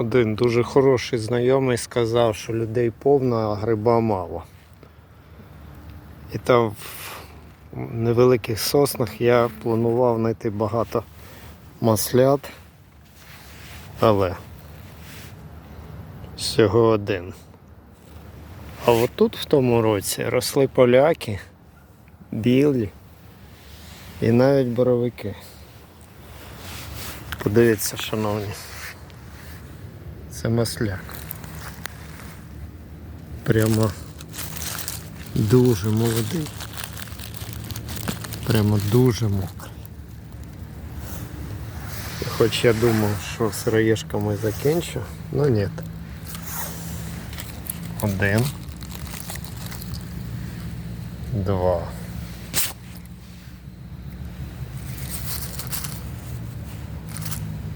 Один дуже хороший знайомий сказав, що людей повно, а гриба мало. І там в невеликих соснах я планував знайти багато маслят, але всього один. А отут в тому році росли поляки, білі і навіть боровики. Подивіться, шановні. Це масляк. Прямо дуже молодий. Прямо дуже мокрий. Хоч я думав, що сироєшками закінчу, ну ні. Один. Два.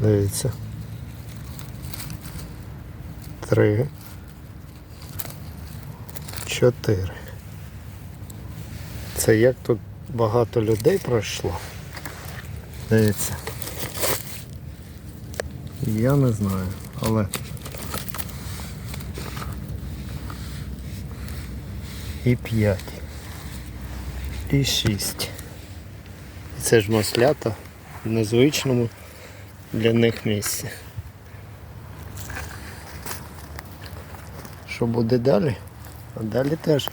Дивіться. Три. Чотири. Це як тут багато людей пройшло. Дивіться. Я не знаю, але і п'ять. І шість. Це ж маслята в незвичному для них місці. Що буде далі? А далі теж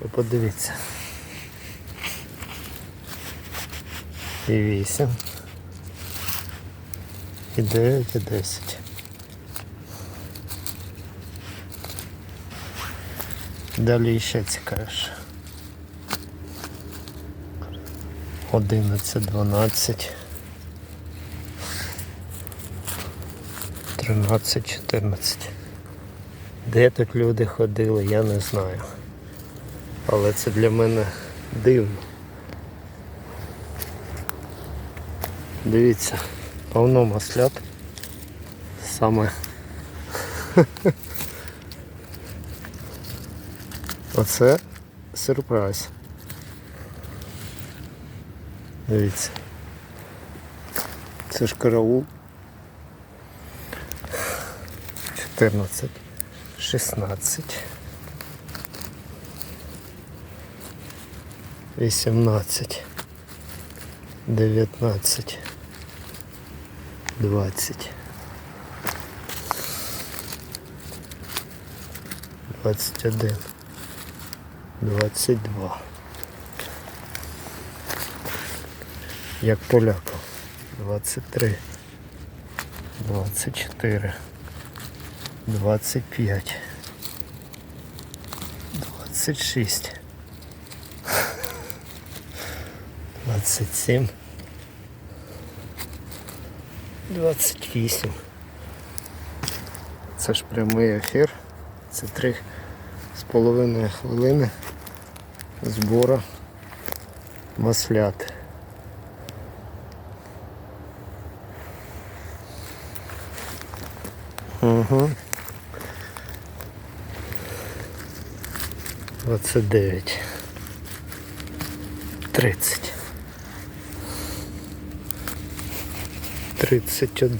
ви подивіться. І вісім. І дев'ять, і десять. Далі ще цікавіше. Одинадцять, дванадцять. Тринадцять, чотирнадцять. Де тут люди ходили, я не знаю. Але це для мене дивно. Дивіться, повно маслят. Саме. Оце сюрприз. Дивіться. Це ж караул. 14. 16. 18. 19. 20. 21. 22. Як поляков. 23. 24. 25. 26. 27. 28. Це ж прямий ефір. Це три з половиною хвилини збору маслят. Угу. 29. 30. 31.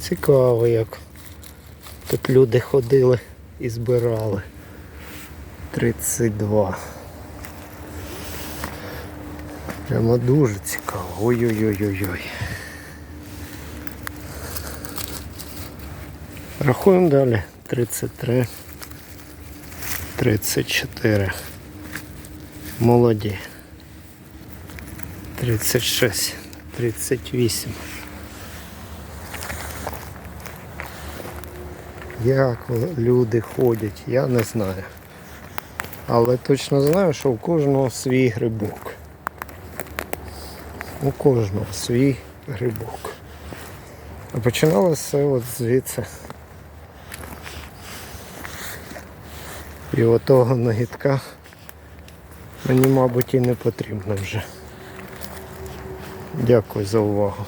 Цікаво, як тут люди ходили і збирали. 32. Прямо дуже цікаво. Ой-ой-ой-ой-ой. Рахуємо далі. 33. 34. Молоді. 36. 38. Як люди ходять, я не знаю. Але точно знаю, що у кожного свій грибок. У кожного свій грибок. А починалося все от звідси. І отого нагідка мені, мабуть, і не потрібно вже. Дякую за увагу.